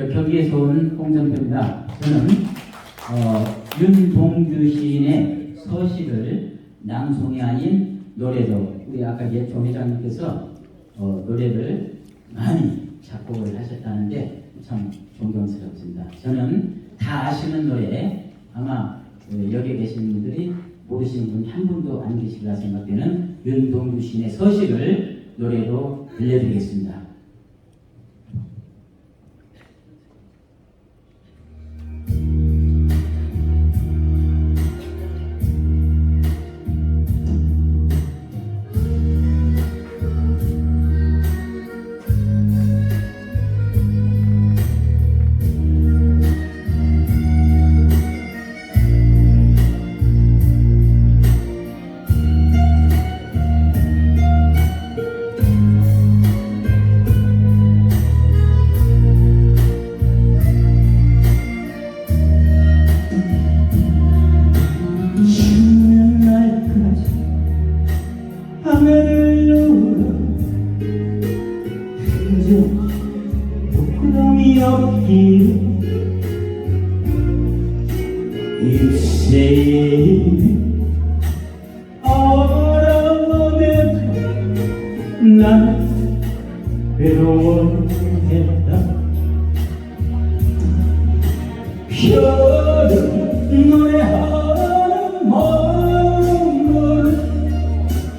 저 경기에서 온 홍정표입니다. 저는 어, 윤동규 시인의 서시를 낭송이 아닌 노래로 우리 아까 예총 회장님께서 어, 노래를 많이 작곡을 하셨다는데 참 존경스럽습니다. 저는 다 아시는 노래 아마 어, 여기 계신 분들이 모르시는 분 한 분도 안 계시리라 생각되는 윤동규 시인의 서시를 노래로 들려드리겠습니다. 부끄럼이 없기를 입새에 얼어내도 난 외로워했다. 별은 노래하는 마음을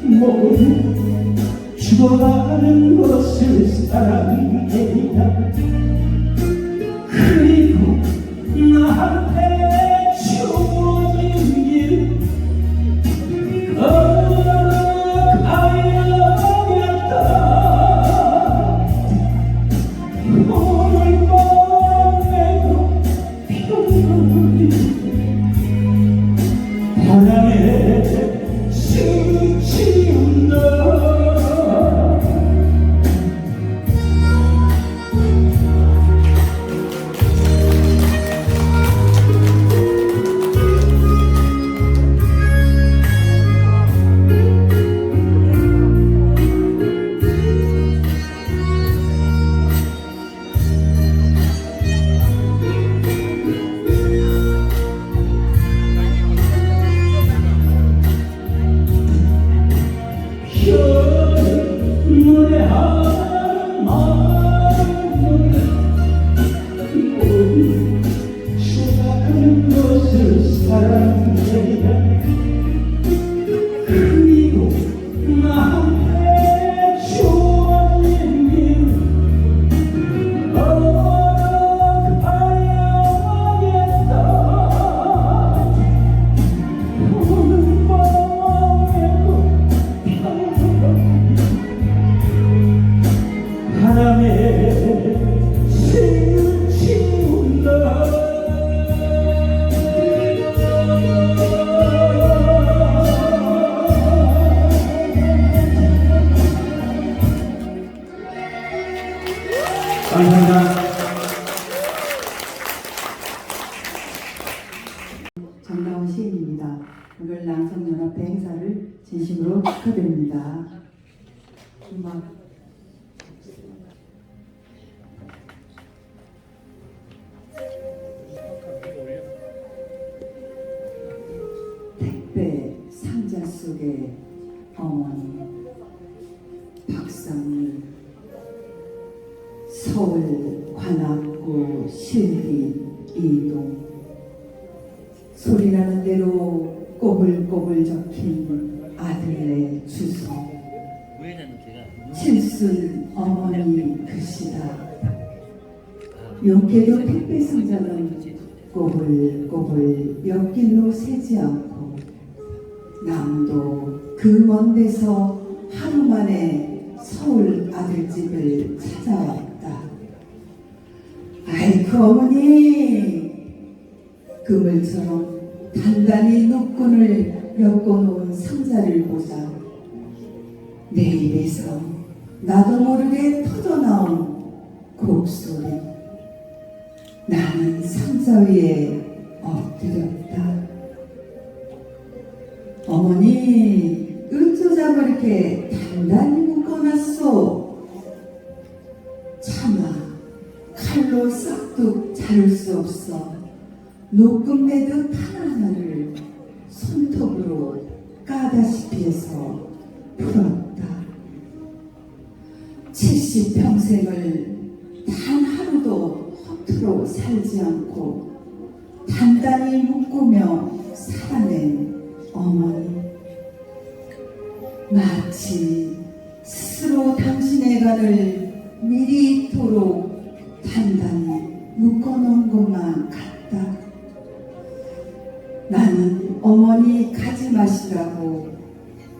모두 죽어가는 것을 사랑해야 바람에 스치 정다운 시인입니다. 오늘 낭성연합회 행사를 진심으로 축하드립니다. 택배 상자 속에 어머니 박상일 서울 관악구 실기 이동. 소리나는 대로 꼬불꼬불 적힌 아들의 주소. 칠순 어머니 글씨다. 용케도 택배 상자는 꼬불꼬불 옆길로 새지 않고 남도 그 먼 데서 하루 만에 서울 아들집을 찾아왔다. 아이고 어머니! 그물처럼 단단히 노끈을 엮어놓은 상자를 보자. 내 입에서 나도 모르게 터져나온 곡소리. 나는 상자 위에 어쩌자고 이렇게 단단히 묶어놨소 차마 칼로 싹둑 자를 수 없어 녹금 매듯 하나하나를 손톱으로 까다시피 해서 풀었다. 70평생을 단 하루도 허투루 살지 않고 어머니 가지 마시라고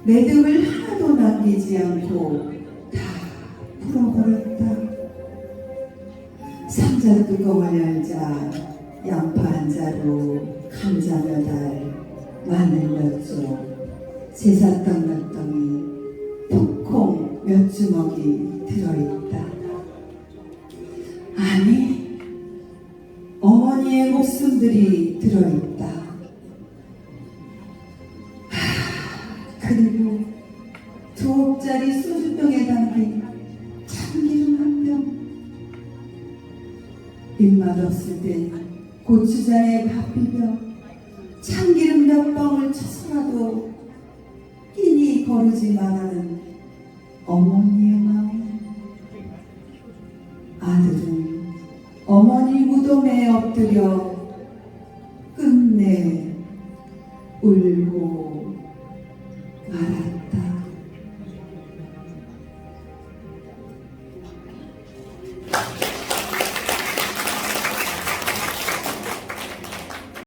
매듭을 하나도 남기지 않고 다 풀어버렸다. 상자 뚜껑을 열자 양파 한 자루, 감자 몇 알, 마늘 몇 쪽, 제사떡 몇 덩이, 풋콩 몇 주먹이 들어있다. 아니, 어머니의 목숨들이 들어있다. 병에 담긴 참기름 한 병. 입맛 없을 땐 고추장에 밥 비벼 참기름 몇 방울 쳐서라도 끼니 거르지 말라는 어머니의 마음. 아들은 어머니 무덤에 엎드려 끝내 울고